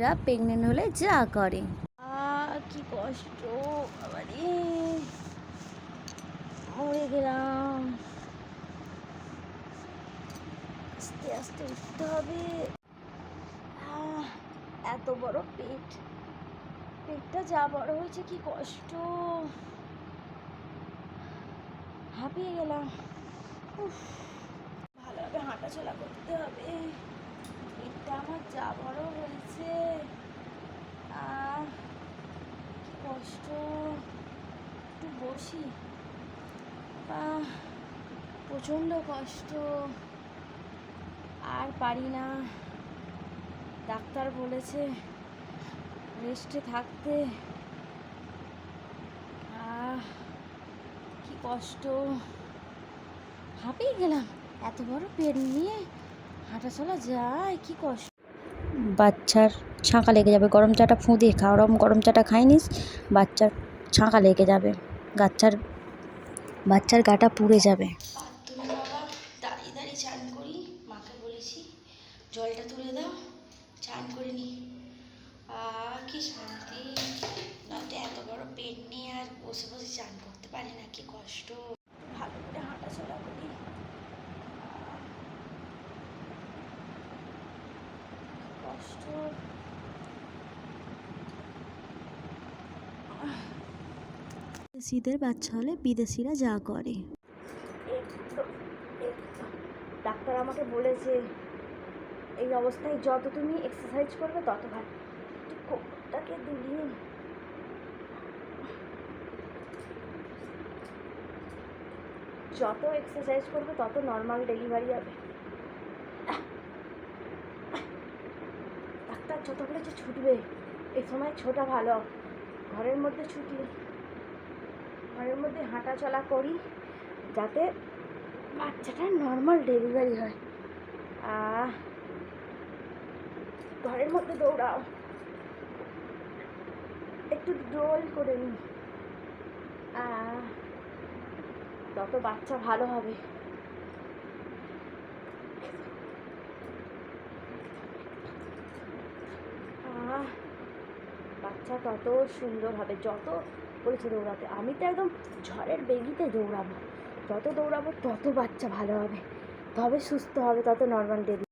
মেয়েরা প্রেগনেন্ট হলে যা করে। কি কষ্ট মরে গেলাম। আস্তে আস্তে উঠতে হবে। এত বড় পেট। পেটটা যা বড় হয়েছে, কি কষ্ট। হাঁপিয়ে গেলাম। ভালোভাবে হাঁটাচলা করতে হবে। আমার যা বড় হয়েছে কি কষ্ট। একটু বসি। প্রচণ্ড কষ্ট। আর পারি না। ডাক্তার বলেছে রেস্টে থাকতে। কি কষ্ট। হাঁপিয়ে গেলাম। এত বড় পেট নিয়ে হাঁটা চলা যায়, কি কষ্ট। বাচ্চার ছাঁকা লেগে যাবে। গরম চাটা ফুঁ দিয়ে খা। ওরম গরম চাটা খাইনিস, বাচ্চার ছাঁকা লেগে যাবে। বাচ্চার বাচ্চার গাটা পুড়ে যাবে। দাঁড়িয়ে দাঁড়িয়ে চান করি। মাকে বলেছি, জলটা তুলে দাও, চান করে নি। কি শান্তি। নয়তো এত বড় পেট নিয়ে আর বসে বসে চান করতে পারি না, কি কষ্ট ভালো করে হাঁটাচলা করি কষ্ট বিদেশিদের বাচ্চা হলে বিদেশিরা যা করে। ডাক্তার আমাকে বলেছে, এই অবস্থায় যত তুমি এক্সারসাইজ করবে তত ভালো। একটু কোমরটাকে দুলিয়ে যত এক্সারসাইজ করবে তত নর্মাল ডেলিভারি হবে। যত বলেছে ছুটবে এই সময় ছোটা ভালো। ঘরের মধ্যে ছুটি, ঘরের মধ্যে হাঁটা চলা করি যাতে বাচ্চাটার নর্মাল ডেলিভারি হয়। ঘরের মধ্যে দৌড়াও। একটু ডোল করে নি। আহ তত বাচ্চা ভালো হবে। বাচ্চা তত সুন্দর হবে, যত বলেছে দৌড়াতে। আমি তো একদম ঝড়ের বেগিতে দৌড়াবো। যত দৌড়াবো তত বাচ্চা ভালো হবে। তবে সুস্থ হবে তত নর্মাল ডেলি